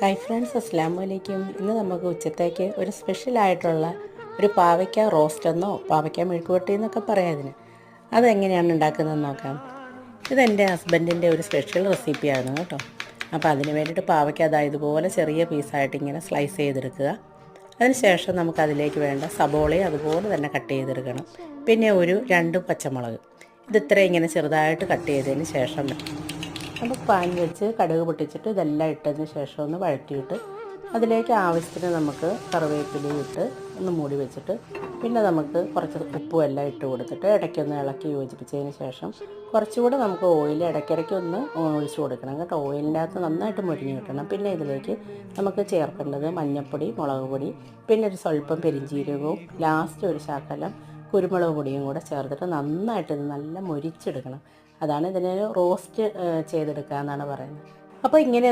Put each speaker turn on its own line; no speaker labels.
Hi friends അസ്സാം വലൈക്കും ഇന്ന് നമുക്ക് ഉച്ചത്തേക്ക് ഒരു സ്പെഷ്യലായിട്ടുള്ള ഒരു പാവയ്ക്ക റോസ്റ്റ് എന്നോ പാവയ്ക്ക മെഴുക്കുവട്ടി എന്നൊക്കെ പറയാം അതിന് അതെങ്ങനെയാണ് ഉണ്ടാക്കുന്നതെന്ന് നോക്കാം. ഇതെന്റെ ഹസ്ബൻഡിന്റെ ഒരു സ്പെഷ്യൽ റെസിപ്പിയാണ് കേട്ടോ. അപ്പോൾ അതിന് വേണ്ടിയിട്ട് പാവയ്ക്ക അതായത് ഇതുപോലെ ചെറിയ പീസായിട്ട് ഇങ്ങനെ സ്ലൈസ് ചെയ്തെടുക്കുക. അതിനുശേഷം നമുക്ക് അതിലേക്ക് വേണ്ട സബോളയും അതുപോലെ തന്നെ കട്ട് ചെയ്തെടുക്കണം. പിന്നെ ഒരു രണ്ട് പച്ചമുളക്. ഇത് ഇത്രയും ഇങ്ങനെ ചെറുതായിട്ട് കട്ട് ചെയ്തതിന് ശേഷം അപ്പോൾ പാൻ വെച്ച് കടുക് പൊട്ടിച്ചിട്ട് ഇതെല്ലാം ഇട്ടതിന് ശേഷം ഒന്ന് വഴറ്റിയിട്ട് അതിലേക്ക് ആവശ്യത്തിന് നമുക്ക് കറിവേപ്പിലയും ഇട്ട് ഒന്ന് മൂടി വെച്ചിട്ട് പിന്നെ നമുക്ക് കുറച്ച് ഉപ്പും എല്ലാം ഇട്ട് കൊടുത്തിട്ട് ഇടയ്ക്കൊന്ന് ഇളക്കി യോജിപ്പിച്ചതിന് ശേഷം കുറച്ചുകൂടെ നമുക്ക് ഓയിൽ ഇടയ്ക്കിടയ്ക്ക് ഒന്ന് ഒഴിച്ചു കൊടുക്കണം കേട്ടോ. ഓയിലിന്റെ അകത്ത് നന്നായിട്ട് മുരിഞ്ഞ് കിട്ടണം. പിന്നെ ഇതിലേക്ക് നമുക്ക് ചേർക്കേണ്ടത് മഞ്ഞൾപ്പൊടി മുളക് പൊടി പിന്നെ ഒരു സ്വല്പം പെരിഞ്ചീരകവും ലാസ്റ്റ് ഒരു ശാക്കലം കുരുമുളക് പൊടിയും കൂടെ ചേർത്തിട്ട് നന്നായിട്ട് ഇത് നല്ല മൊരിച്ചെടുക്കണം. അതാണ് ഇതിനെ റോസ്റ്റ് ചെയ്തെടുക്കുക എന്നാണ് പറയുന്നത്. അപ്പോൾ ഇങ്ങനെ